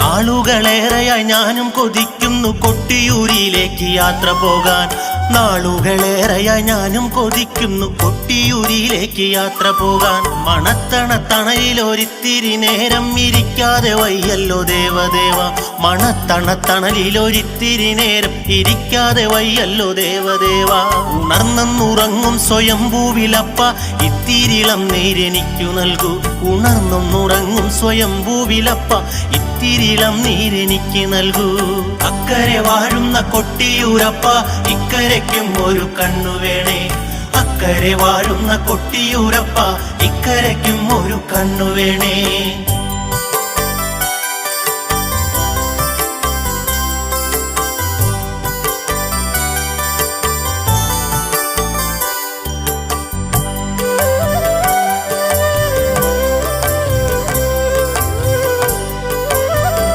നാളുകളേറെയായി ഞാനും കൊതിക്കുന്നു കൊട്ടിയൂരിയിലേക്ക് യാത്ര പോകാൻ. നാളുകളേറെയായി ഞാനും കൊതിക്കുന്നു കൊട്ടിയൂരിയിലേക്ക് യാത്ര പോകാൻ. മണത്തണ തണലിലൊരിത്തിരി നേരം ഇരിക്കാതെ വയ്യല്ലോ ദേവദേവ. മണത്തണ തണലിലൊരിത്തിരി നേരം ഇരിക്കാതെ വയ്യല്ലോ ദേവദേവ. ഉണർന്നെന്നുറങ്ങും സ്വയംഭൂവിലപ്പ ഇത്തിരിളം നീരെനിക്കു നൽകൂ. ഉണർന്നൊന്നുറങ്ങും സ്വയംഭൂവിലപ്പ ഇത്തിരിളം നീരെനിക്ക് നൽകൂ. അക്കരെ വാഴുന്ന കൊട്ടിയൂരപ്പ. ഇക്കരയ്ക്കും ഒരു കണ്ണു വേണേ. അക്കരെ വാഴുന്ന കൊട്ടിയൂരപ്പ. ഇക്കരയ്ക്കും ഒരു കണ്ണു വേണേ.